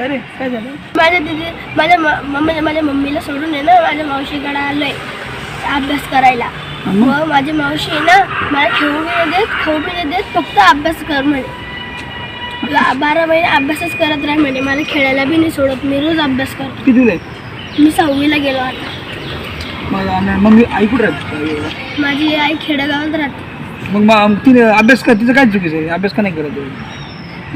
अरे काय झालं? माझ्या दिदी माझ्या मम्मी माझ्या मम्मीला सोडून आहे ना माझ्या मावशीकडे आलोय अभ्यास करायला. व माझी मावशी आहे ना मला खेळू नाही देत खाऊ नाही देत फक्त अभ्यास कर म्हणे. बारा महिने अभ्यासच करत राह म्हणे मला खेळायला बी नाही सोडत मी रोज अभ्यास करतो. कितीला आहे मी सहावीला गेलो आता. मग मी आई माझी आई खेडेगावात राहते. मग तिने अभ्यास कर तिचं काय चुकीचं अभ्यास का नाही करत?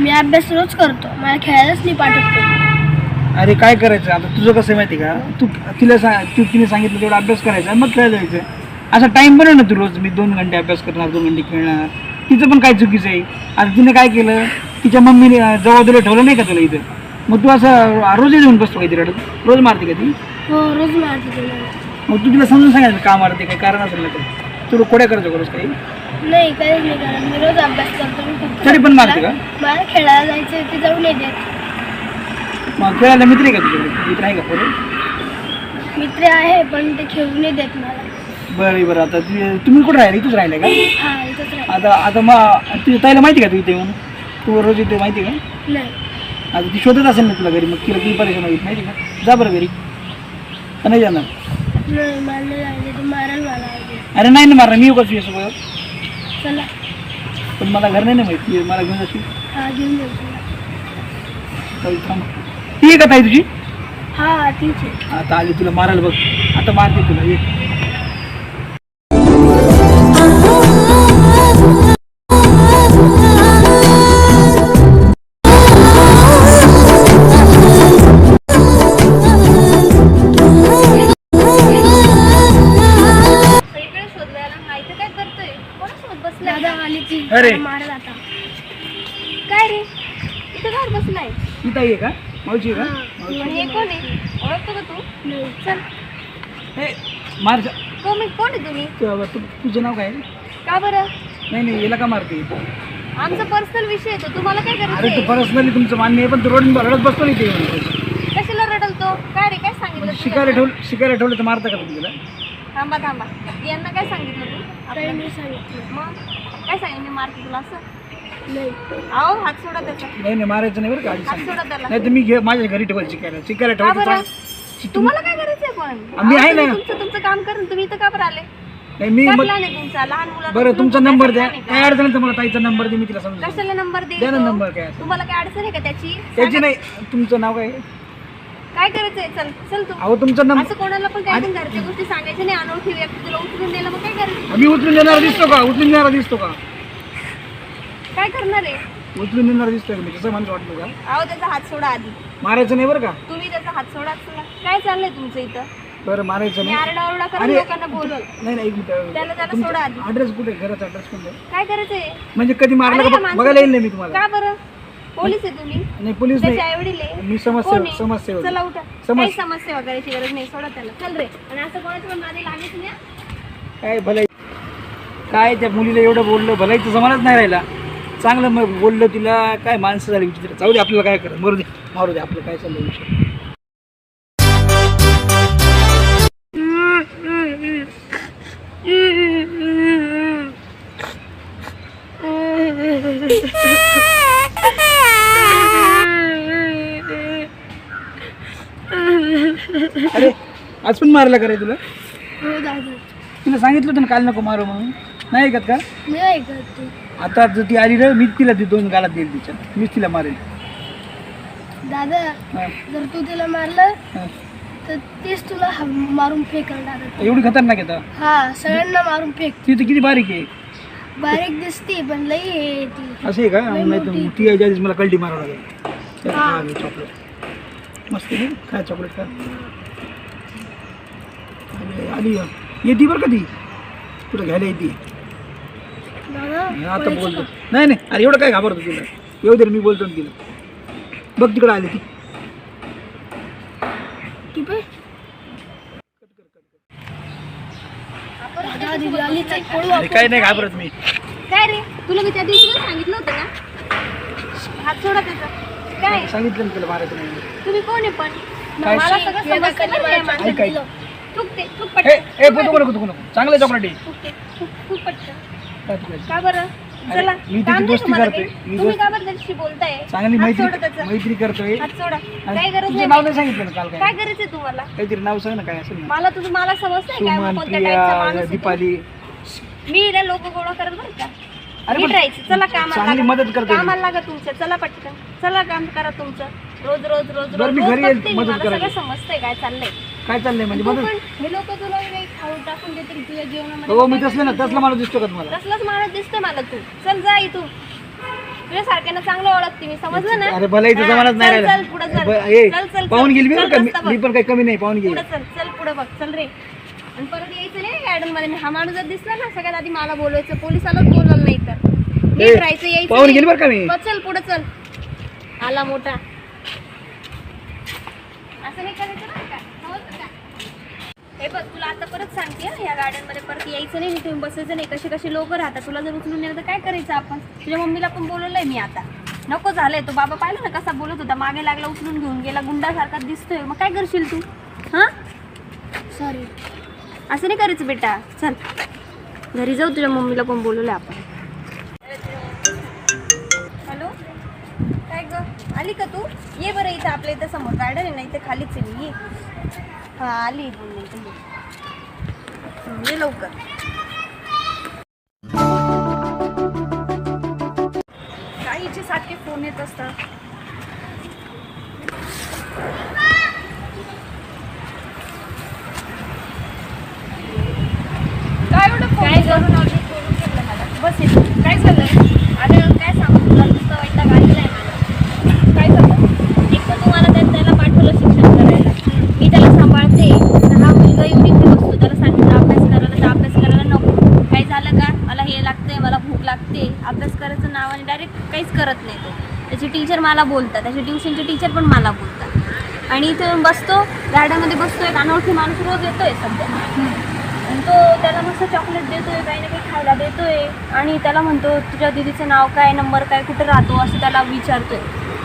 मी अभ्यास रोज करतो. मला खेळायलाच नाही पाठवत. अरे काय करायचं? आता तुझं कसं आहे माहिती का? तू तिला सांग तू तिने सांगितलं तेवढा अभ्यास करायचा मग खेळायला जायचं. असा टाइम बनव ना तू रोज. मी दोन घंटे अभ्यास करणार दोन घंटे खेळणार. तिचं पण काय चुकीचं आहे? आता तिने काय केलं? तिच्या मम्मीने जबाबदारी ठेवलं नाही का तुला इथं? मग तू असं रोज येऊन बसतो काही रडत रोज मारते का ती? हो रोज मारते ती मला मग तू तिला समजून सांगायचं का मारते काही कारण असेल ना तर तुला कोड्या करायचं रोज काही? नाही काहीच नाही करत मी रोज अभ्यास करतो. मी तरी पण मारते का? मला खेळायला जायचं ते जाऊन नाही देत मग खेळायला मित्र आहे का तुझ्याकडे? मित्र आहे का पोरं मित्र आहे पण ते खेळू नाही देत मला. बरं बरं. आता ती- तुम्ही कुठं राहिले? इथंच राहिले का? हा इथंच राहते आता आता मग तुझ्या ताईला माहिती का तू इथे येऊन? तू रोज इथे माहिती का? नाही. आता ती शोधत असेल ना तुला घरी मग तिला किती परेशान होईल माहिती का? जा बरं घरी. का नाही जाणार? नाही मला नाही जायचं ते मारायला मला आहे. अरे नाही ना मारणार मी का तुझ्यासोबत चला. पण मला घर नाही ना माहिती मला घेऊन जाशील? हा घेऊन जाऊ तुला. ताई थांब. ती आहे का ताई तुझी? हा ठीक आहे. आता आली तुला मारायला बघ. आता मारते तुला ये. अरे. मारत आता. काय रे? इथं घर बसलाय. ही ताई आहे का? मावशी आहे हा. का मग हे कोण आहे? ओळखतो का तू? नाही चल. हे मार जा. कोण कोण आहे तुम्ही? तू- तू- तुझं नाव काय आहे? का बरं? नाही नाही याला का मारते आमचा पर्सनल विषय आहे तो. तुम्हाला काय अरे तू करायचं पर्सनली तुमचं मान्य आहे पण तू रोड रडत बसतो नाही ते कशाला रडलतो? काय रे काय सांगितलं तू शिकायला? ठेवलं शिकायला ठेवलं तर मारता का तुम्ही तिला? थांबा थांबा. यांना काय सांगितलं तू? काही आपलं- नाही सांगितलं. मग? काय सांगितलं मी मारते तुला असं? नाही. हात सोडा त्याचा. नाही नाही मारायचं नाही बरं का आधी हात सांग सोडा त्याला. नाही तर मी घे माझ्या घरी का ठेवायचं बरं? चांग- तुम्हाला काय करायचंय पण? आम्ही अहो, आहे ना. तुम्ही तुमचं तुमचं काम करून तुम्ही इथं का बरं आले? नाही मी मग तुमचा लहान मुलं बरं तुमचा नंबर द्या. काय अडचण आहे तर मला ताईचा नंबर दे मी तिला समजून सांगतो. कशाला नंबर दे द्या ना काय असेल. तुम्हाला काय अडचण आहे का त्याची? त्याची. नाही तुमचं नाव काय? आहे? काय करायचंय? चल चल तू. अहो तुमचा नंबर असं कोणाला पण काय पण घरच्या गोष्टी सांगायच्या नाही अनोळखी व्यक्ती तुला उचलून दिलं मग काय करायचं मी उचलून देणारा दिसतो का? उचलून देणारा दिसतो का? काय करणार आहे? उचलून देणारा दिसतोय का मी कसं माणूस वाटतो का? अहो त्याचा हात सोडा आधी. मारायचं नाही बरं का? तुम्ही त्याचा हात सोडा चला. काय चाललंय तुमचं इथं? बरं मारायचं मी नाही. आरडाओरडा करून अरे, लोकांना नाही नाही एक त्याला त्याला सोडा आधी. ॲड्रेस कुठे आहे? घराचा ॲड्रेस कोणता आहे? काय करायचंय? म्हणजे कधी मारलं का? बघायला येईल नाही मी तुम्हाला. का बरं? पोलीस आहे तुम्ही? नाही पोलीस नाही. मी समाजसेवक? समाजसेवक चला उठा. समज- काही समस्या करायची गरज नाही सोडा त्याला. चल रे. आणि असं पण नाही हं? काय भलाई? काय त्या मुलीला एवढं बोललं? भलाईचं जमानाच नाही राहिला. चांगलं मग बोललं तिला. काय माणसं झाली विचित्र. जाऊ दे आपल्याला काय करत मरू दे. मारू दे आपलं काय चाललं विषय? अरे आज पण मारला का रे तुला? हो दादा. तुला सांगितलं होतं ना काल नको मारू म्हणून. नाही ऐकत का? मी ऐकत ते. आता जर ती आली ना मीच तिला ती दोन गालात देईल तिच्या. मीच तिला मारेल. दादा हा, जर तू तिला मारलं हा. तर तेच तुला ह- मारून फेकल दादा. एवढी खतरनाक आहे आता. हा सगळ्यांना मारून फेक. ती तर किती बारीक आहे. बारीक दिसते पण लई आहे ती. असे आहे का? लई नाही तर मोठी. ती यायच्या आधीच मला कल्टी मारावं लागेल. हा. चॉकलेट. मस्त आहे ना? चॉकलेट खा अरे, आली का? येते बरं का ती? तुला घ्यायला येते? दादा आता बोलतो. का? नाही नाही. अरे एवढं काय घाबरतो तिला? येऊ दे रे, मी बोलतो ना तिला. बघ तिकडं आली ती. अरे. काय नाही घाबरत मी काय रे तुला मी त्या दिवशी पण सांगितलं होतं ना हात सोडा त्याचा काय सांगितलं ना तुला मारायचं नाही तुम्ही कोण आहे पण काय? मला सगळं या समजतं काकांनी बरं मला या माणसाचं. ऐक, ऐक. दिलं. थुक ते, थुक ए पटकन. ए बोलतो नको नको नको चांगलं चॉकलेट आहे ते, पटकन. काय तुला? का बरं चला मी तिची दोस्ती करतोय. काही? मी तुम्ही दोस्त- का बदलाशी बोलताय. चांगली हात मैत्री सोडा त्याचा. मैत्री करतोय. हात सोडा आणि काय गरज तुझं नाव नाही सांगितलं ना काल काय काय गरज आहे तुम्हाला? काहीतरी नाव सांग ना काय असेल ना. मला तुझं मला समजतंय काय मग सुमन कोणत्या टाईपचा प्रिया माणूस आहे तो? दीपाली. मी लोक गोळा करत बरं का? अरे नीट पण राहायचं. चला कामाला चांगली लागा. मदत मी. कामाला लागा तुमच्या चला पटकन. चला काम करा तुमचं. रोज रोज रोज बरं, रोज मी रोज घरी येईल. बघते. मी, मदत मला सगळं. समजतंय काय चाललंय. काय चाललंय म्हणजे तू मदत हे लोक तुला टाकून देतील तुझ्या जेवणामध्ये हो मी तसलं ना तसला मला दिसतो का तुम्हाला? तसलाच माणूस दिसतोय मला तू. चल जा इथून. तुझ्या सारख्यानं चांगलं ओळखते मी समजलं ना? अरे भला इथं हा, जमानाच नाही चल, राहिला. चल पुढे चल. ब- ए, चल चल पाहून गेली मी चल, बरं का? मी- रस्ता बघ. मी पण काही कमी नाही पाहून गेली. पुढे चल चल पुढे बघ. चल रे. आणि परत यायचं नाही गार्डनमध्ये. हा माणूस जर दिसला ना सगळ्यात आधी मला बोलवायचं. पोलिसालाच बोलवलं नाही तर. नीट राहायचं यायचं पाहून नाही. गेली बरं का मी? बघ, चल पुढे चल. आला मोठा. असं नाही करायचं ना का? हे बघ तुला आता परत सांगते हं, या गार्डनमध्ये परत यायचं नाही तुम्ही बसायचं नाही कसे कसे लोक राहतात. तुला जर उचलून नेलं तर काय करायचं आपण? तुझ्या मम्मीला पण बोलवलंय मी आता. नको झालंय तो. बाबा पाहिलं ना कसा बोलत होता? मागे लागला उचलून घेऊन गेला गुंडासारखा दिसतोय. मग काय करशील तू? हां? सॉरी असं नाही करायचं बेटा. चल. घरी जाऊ तुझ्या मम्मीला पण बोलवलं आपण. हॅलो? काय ग? आली का तू? ये बरं इथं आपल्या इथं समोर गार्डन आहे ना इथे खालीच आहे मी. हां आली ये. लवकर. काहीचे सारखे फोन येत असतात. काय एवढं काय करून. बस काय झालंय अरे काय सांगू तुला नुसतं वैताग आलेला आहे मला काय झालं एक तर तुम्हाला त्या- त्याला पाठवलं शिक्षण करायला मी त्याला सांभाळते तर हा मुलगा येऊन इथे बसतो त्याला सांगितलं अभ्यास करायला तर अभ्यास करायला नको काही झालं का मला हे लागतंय मला भूक लागते अभ्यास करायचं नाव आणि डायरेक्ट काहीच करत नाही तो टीचर मला बोलतात. त्याची ट्युशनचे टीचर पण मला बोलतात. आणि इथे बसतो. गार्डनमध्ये बसतो. एक अनोळखी माणूस रोज येतोय सध्या. आणि तो त्याला मस्त चॉकलेट देतोय काही ना काही खायला देतोय. आणि त्याला म्हणतो तुझ्या दिदीचं नाव काय नंबर काय कुठे राहतो? असं त्याला विचारतोय.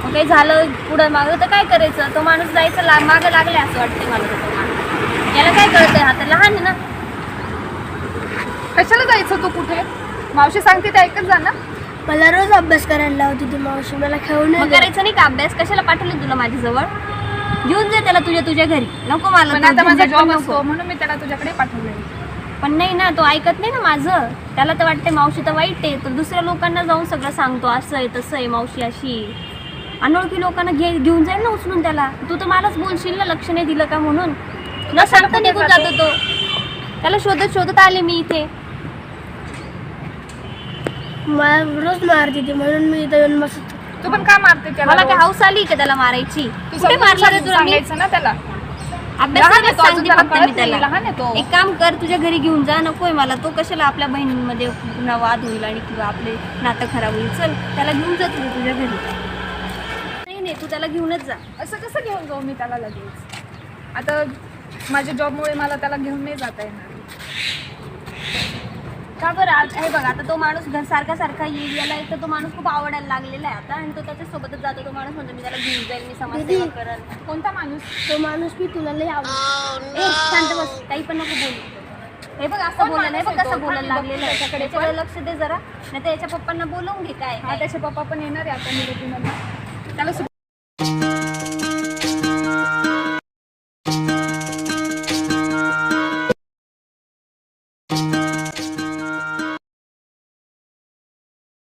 मग काही झालं पुढं मागं तर काय करायचं? तो माणूस जायचं ला मागं लागले असं वाटतंय मला. तो याला काय कळतंय? हा तर लहान आहे ना. कशाला जायचं तू कुठे? मावशी सांगते ते ऐकत जा ना. मला रोज अभ्यास करायला लावते ती मावशी. मला खेळून मग. करायचं नाही का अभ्यास? कशाला पाठवलं तुला माझ्याजवळ? घेऊन जा त्याला तुझ्या तुझ्या घरी. नको मला पण तो आता माझा झंझट पण जॉब नको. असतो म्हणून मी त्याला तुझ्याकडे पाठवलंय. पण नाही ना तो ऐकत नाही ना माझं. त्याला तर वाटतंय मावशी तर वाईट आहे. तो दुसऱ्या लोकांना जाऊन सगळं सांगतो असं आहे तसं आहे मावशी अशी आहे. अनोळखी लोकांना घे घेऊन जाईल ना उचलून त्याला. तू तर मलाच बोलशील ना लक्ष नाही दिलं का म्हणून? न सांगता निघून जातो तो. त्याला शोधत शोधत आले मी इथे. मला रोज मारते ती म्हणून मी इथं येऊन बसतो. तू पण का मारते त्याला मला काय रोज? हाऊस आली का त्याला मारायची? तू कुठे समजून मारलं रे तुला मी? सांगायचं ना त्याला. अभ्यास लहान आहे करायला तो, अजून सांगते त्याला फक्त कळत मी नाही, त्याला लहान आहे तो. एक काम कर तुझ्या घरी घेऊन जा नकोय मला. तो कशाला आपल्या बहिणींमध्ये पुन्हा वाद होईल आणि किंवा आपले नातं खराब होईल. चल त्याला घेऊन जा तू तुझ्या घरी. नाही नाही तू त्याला घेऊनच जा. असं कसं घेऊन जाऊ मी त्याला लगेच? आता माझ्या जॉबमुळे मला त्याला घेऊन नाही जाता येणार. का बरं? आज हे बघ आता तो माणूस घर सारखा सारखा येईल याला एक तर तो माणूस खूप आवडायला लागलेला आहे आता आणि तो त्याच्या सोबतच जातो. तो माणूस म्हणतो मी त्याला घेऊन जाईल मी समाजसेवा. करेल. कोणता माणूस? तो माणूस मी तुला लई आवडतो. ए शांत बस काही पण नको बोलू. हे बघ असं बोलायला हे बघ कसं तो? बोलायला मी लागलेलं आहे. त्याच्याकडे त्याच्याकडे लक्ष दे जरा नाही तर याच्या पप्पांना बोलवून घे काय हा काय. त्याचे पप्पा पण येणार आहे आता निरोपीमध्ये त्याला